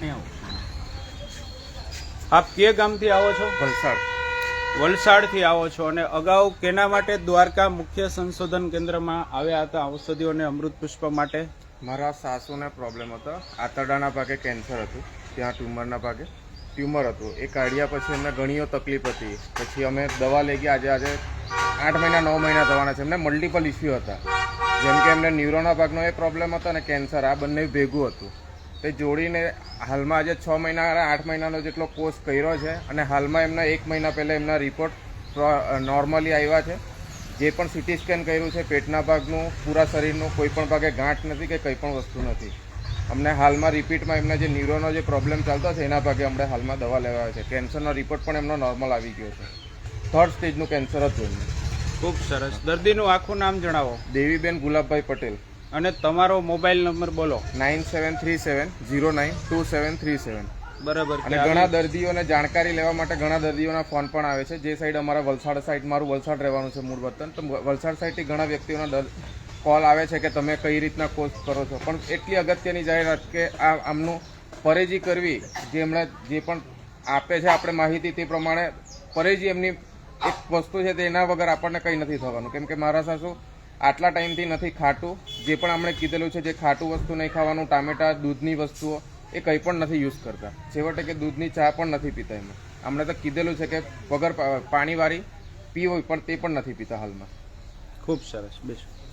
અહીં આવો આપ કે ગામથી આવો છો? વલસાડ. વલસાડથી આવો છો અને અગાઉ કેના માટે દ્વારકા મુખ્ય સંશોધન કેન્દ્રમાં આવ્યા હતા? ઔષધિઓ અને અમૃત પુષ્પ માટે? મારા સાસુને પ્રોબ્લેમ હતો. આંતરડાના ભાગે કેન્સર હતું. ત્યાં ટ્યુમરના ભાગે ટ્યુમર હતું. એ કાઢ્યા પછી એમને ઘણીઓ તકલીફ હતી. પછી અમે દવા લઈ ગયા. આજે આજે આઠ મહિના નવ મહિના થવાના છે. એમને મલ્ટિપલ ઇસ્યુ હતા. જેમ કે એમને ન્યુરોના ભાગનો એ પ્રોબ્લેમ હતો અને કેન્સર આ બંને ભેગું હતું. તે જોડીને હાલમાં આજે છ મહિના અને આઠ મહિનાનો જેટલો કોર્સ કર્યો છે અને હાલમાં એમના એક મહિના પહેલાં એમના રિપોર્ટ નોર્મલી આવ્યા છે. જે પણ સિટી સ્કેન કર્યું છે પેટના ભાગનું પૂરા શરીરનું કોઈ પણ ભાગે ગાંઠ નથી કે કંઈ પણ વસ્તુ નથી. અમને હાલમાં રિપીટમાં એમના જે ન્યુરોનો જે પ્રોબ્લેમ ચાલતો છે એના ભાગે અમને હાલમાં દવા લેવા આવે છે. કેન્સરનો રિપોર્ટ પણ એમનો નોર્મલ આવી ગયો છે. થર્ડ સ્ટેજનું કેન્સર હતું એમને ખૂબ સરસ. દર્દીનું આખું નામ જણાવો. દેવીબેન ગુલાબભાઈ પટેલ. અને તમારો મોબાઈલ નંબર બોલો. Nine seven three seven zero nine two seven three seven. બરાબર અને ઘણા દર્દીઓને જાણકારી લેવા માટે ઘણા દર્દીઓના ફોન પણ આવે છે. જે સાઈડ અમારા વલસાડ સાઈડ મારું વલસાડ રહેવાનું છે મૂળ વતન તો વલસાડ સાઈડથી ઘણા વ્યક્તિઓના કોલ આવે છે કે તમે કઈ રીતના કોર્સ કરો છો. પણ એટલી અગત્યની જાહેરાત કે આ આમનું પરેજી કરવી જે એમણે જે પણ આપે છે આપણે માહિતી તે પ્રમાણે પરેજી એમની એક વસ્તુ છે તે એના વગર આપણને કંઈ નથી થવાનું. કેમ કે મારા સાસુ આટલા ટાઈમથી નથી ખાટું. જે પણ આપણે કીધેલું છે જે ખાટું વસ્તુ નહીં ખાવાનું, ટામેટા, દૂધની વસ્તુઓ, એ કંઈ પણ નથી યુઝ કરતા. છેવટે કે દૂધની ચા પણ નથી પીતા એમાં. હમણાં તો કીધેલું છે કે વગર પાણીવાળી પીવો પણ તે પણ નથી પીતા હાલમાં. ખૂબ સરસ. બેસો.